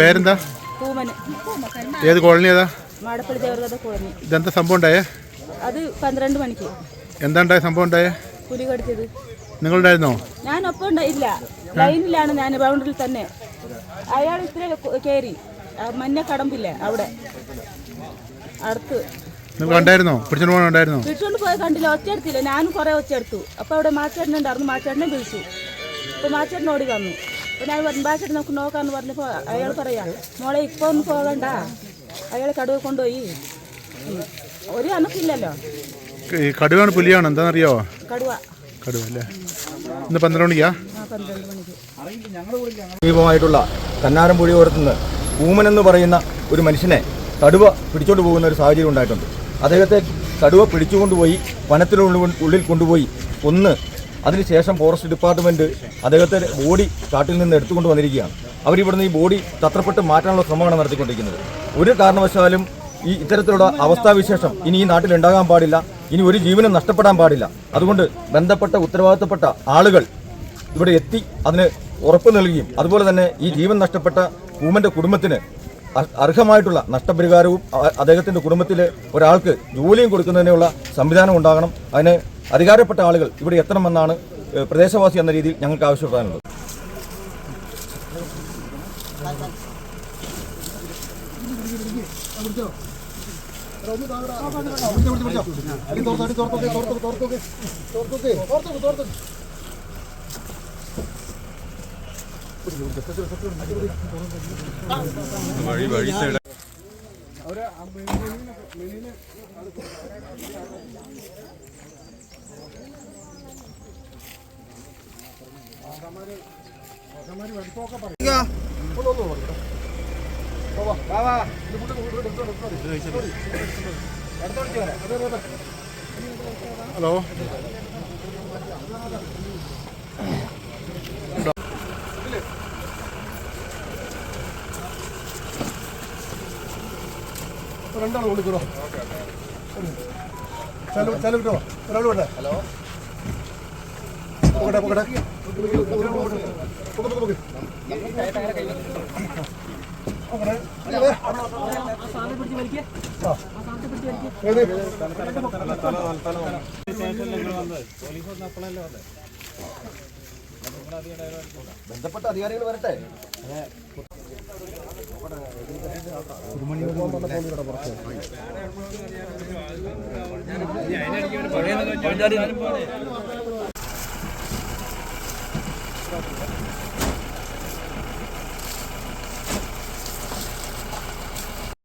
പേരെന്താ? ഏത് കോളനി ഏതാ? ഇതെന്താ സംഭവം ഉണ്ടായേ? അത് പന്ത്രണ്ട് മണിക്ക്. എന്താ ഉണ്ടായ സംഭവം ഉണ്ടായേ? പുലി കടിച്ചത്. നിങ്ങളുണ്ടായിരുന്നോ? ഞാൻ ഒപ്പം ഉണ്ടായില്ല. ലൈനിലാണ് ഞാൻ ബൗണ്ടറിയിൽ തന്നെ. അയാൾ ഇത്ര കയറി. മഞ്ഞ കടമ്പില്ലേ അവിടെ. അടുത്ത്. നിങ്ങൾ കണ്ടായിരുന്നോ പിടിച്ചോണ്ട് വിളിച്ചുകൊണ്ട് പോയി കണ്ടില്ല. ഒച്ചയെടുത്തില്ല. ഞാനും കുറേ ഒച്ചയെടുത്തു. അപ്പൊ അവിടെ മാച്ചേട്ടനുണ്ടായിരുന്നു. മാച്ചേട്ടനെ വിളിച്ചു. അപ്പൊ മാച്ചേട്ടൻ ഓടി വന്നു. അപ്പോൾ അത് മാച്ചേട്ടൻ നമുക്ക് നോക്കാമെന്ന് പറഞ്ഞപ്പോൾ അയാൾ പറയാ മോളെ ഇപ്പോൾ ഒന്നും പോകണ്ട. അയാൾ കടുവ കൊണ്ടുപോയി. ഒരു അണക്കില്ലല്ലോ ഈ കടുവാണ് പുലിയാണ് എന്താണെന്നറിയോ കടുവ. കടുവ അല്ലേ? ഇന്ന് പന്ത്രണ്ട് മണിക്കാ? ആ പന്ത്രണ്ട് മണിക്ക്. സമീപമായിട്ടുള്ള കന്നാരം പുഴയോരത്തുനിന്ന് ഊമൻ എന്ന് പറയുന്ന ഒരു മനുഷ്യനെ കടുവ പിടിച്ചോണ്ട് പോകുന്ന ഒരു സാഹചര്യം ഉണ്ടായിട്ടുണ്ട്. അദ്ദേഹത്തെ കടുവ പിടിച്ചുകൊണ്ടുപോയി വനത്തിനുള്ളിൽ ഉള്ളിൽ കൊണ്ടുപോയി കൊന്ന് അതിനുശേഷം ഫോറസ്റ്റ് ഡിപ്പാർട്ട്മെന്റ് അദ്ദേഹത്തെ ബോഡി കാട്ടിൽ നിന്ന് എടുത്തുകൊണ്ട് വന്നിരിക്കുകയാണ്. അവരിവിടുന്ന് ഈ ബോഡി തത്രപ്പെട്ട് മാറ്റാനുള്ള ശ്രമമാണ് നടത്തിക്കൊണ്ടിരിക്കുന്നത്. ഒരു കാരണവശാലും ഈ ഇത്തരത്തിലുള്ള അവസ്ഥാവിശേഷം ഇനി ഈ നാട്ടിൽ ഉണ്ടാകാൻ പാടില്ല. ഇനി ഒരു ജീവനും നഷ്ടപ്പെടാൻ പാടില്ല. അതുകൊണ്ട് ബന്ധപ്പെട്ട ഉത്തരവാദിത്തപ്പെട്ട ആളുകൾ ഇവിടെ എത്തി അതിന് ഉറപ്പ് നൽകുകയും അതുപോലെ തന്നെ ഈ ജീവൻ നഷ്ടപ്പെട്ട ഭൂമന്റെ കുടുംബത്തിന് അർഹമായിട്ടുള്ള നഷ്ടപരിഹാരവും അദ്ദേഹത്തിന്റെ കുടുംബത്തിലെ ഒരാൾക്ക് ജോലിയും കൊടുക്കുന്നതിനുള്ള സംവിധാനം ഉണ്ടാകണം. അതിന് അധികാരപ്പെട്ട ആളുകൾ ഇവിടെ എത്തണമെന്നാണ് പ്രദേശവാസി എന്ന രീതിയിൽ ഞങ്ങൾക്ക് ആവശ്യപ്പെടാനുള്ളത്. ഹലോ രണ്ടാൾ കൊടുക്കണോ ചലോ ചലോ കിട്ടോ ഒരാൾ വിട്ടെ ഹലോ? പോകട്ടെ പോകട്ടെ. ബന്ധപ്പെട്ട അധികാരികൾ വരട്ടെ? പഴയ